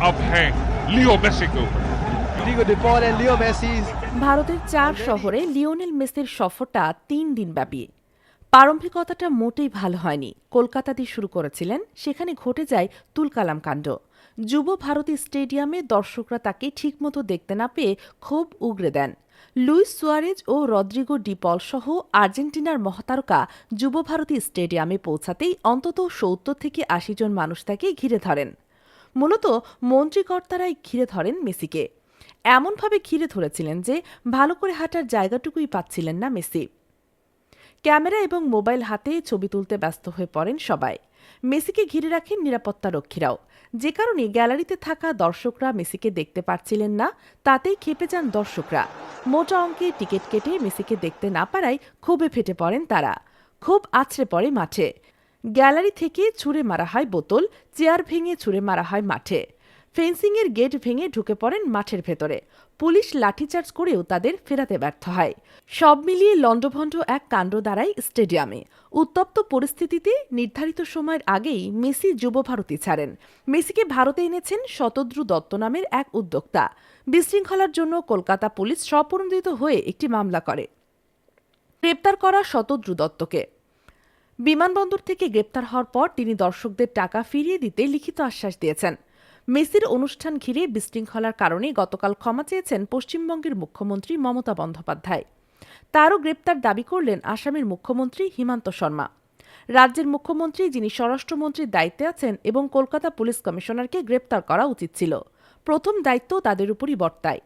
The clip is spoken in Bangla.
अब है लियो मेसी के ऊपर Diego De Paul and Leo Messi. ভারতের চার শহরে লিওনেল মেসির সফরটা তিন দিন ব্যাপী প্রারম্ভিকতাটা মোটেই ভালো হয়নি কলকাতা দিয়ে শুরু করেছিলেন সেখানে ঘটে যায় তুলকালাম কাণ্ড যুব ভারতী স্টেডিয়ামে দর্শকরা তাকে ঠিকমতো দেখতে না পেয়ে ক্ষোভ উগরে দেন লুইস সুয়ারেজ ও রদ্রিগো ডিপল সহ আর্জেন্টিনার মহাতারকা যুব ভারতী স্টেডিয়ামে পৌঁছাতেই অন্তত সত্তর থেকে আশি জন মানুষ তাকে ঘিরে ধরেন মূলত মন্ত্রীকর্তারাই ঘিরে ধরেন মেসিকে। এমনভাবে ঘিরে ধরেছিলেন যে ভালো করে হাঁটার জায়গাটুকুই পাচ্ছিলেন না মেসি। ক্যামেরা এবং মোবাইল হাতে ছবি তুলতে ব্যস্ত হয়ে পড়েন সবাই। মেসিকে ঘিরে রাখেন নিরাপত্তারক্ষীরাও যে কারণে গ্যালারিতে থাকা দর্শকরা মেসিকে দেখতে পারছিলেন না, তাতেই খেপে যান দর্শকরা। মোটা অঙ্কের টিকিট কেটে মেসিকে দেখতে না পারায় ক্ষোভে ফেটে পড়েন তারা। খুব আছড়ে পড়ে মাঠে। গ্যালারি থেকে ছুঁড়ে মারা হয় বোতল, চেয়ার ভেঙে ছুঁড়ে মারা হয় মাঠে। ফেন্সিংয়ের গেট ভেঙে ঢুকে পড়েন মাঠের ভেতরে। পুলিশ লাঠিচার্জ করেও তাদের ফেরাতে ব্যর্থ হয়। সব মিলিয়ে লণ্ডভণ্ড এক কাণ্ড দাঁড়ায় স্টেডিয়ামে। উত্তপ্ত পরিস্থিতিতে নির্ধারিত সময়ের আগেই মেসি যুব ভারতী ছাড়েন। মেসিকে ভারতে এনেছেন শতদ্রু দত্ত নামের এক উদ্যোক্তা। বিশৃঙ্খলার জন্য কলকাতা পুলিশ স্বপরিণত হয়ে একটি মামলা করে। গ্রেপ্তার করা শতদ্রু দত্তকে। বিমানবন্দর থেকে গ্রেপ্তার হওয়ার পর তিনি দর্শকদের টাকা ফিরিয়ে দিতে লিখিত আশ্বাস দিয়েছেন। মেসির অনুষ্ঠান ঘিরে বিশৃঙ্খলার কারণে গতকাল ক্ষমা চেয়েছেন পশ্চিমবঙ্গের মুখ্যমন্ত্রী মমতা বন্দ্যোপাধ্যায়। তারও গ্রেপ্তার দাবি করলেন আসামের মুখ্যমন্ত্রী হিমান্ত শর্মা। রাজ্যের মুখ্যমন্ত্রী যিনি স্বরাষ্ট্রমন্ত্রীর দায়িত্বে আছেন এবং কলকাতা পুলিশ কমিশনারকে গ্রেপ্তার করা উচিত ছিল। প্রথম দায়িত্ব তাদের উপরই বর্তায়।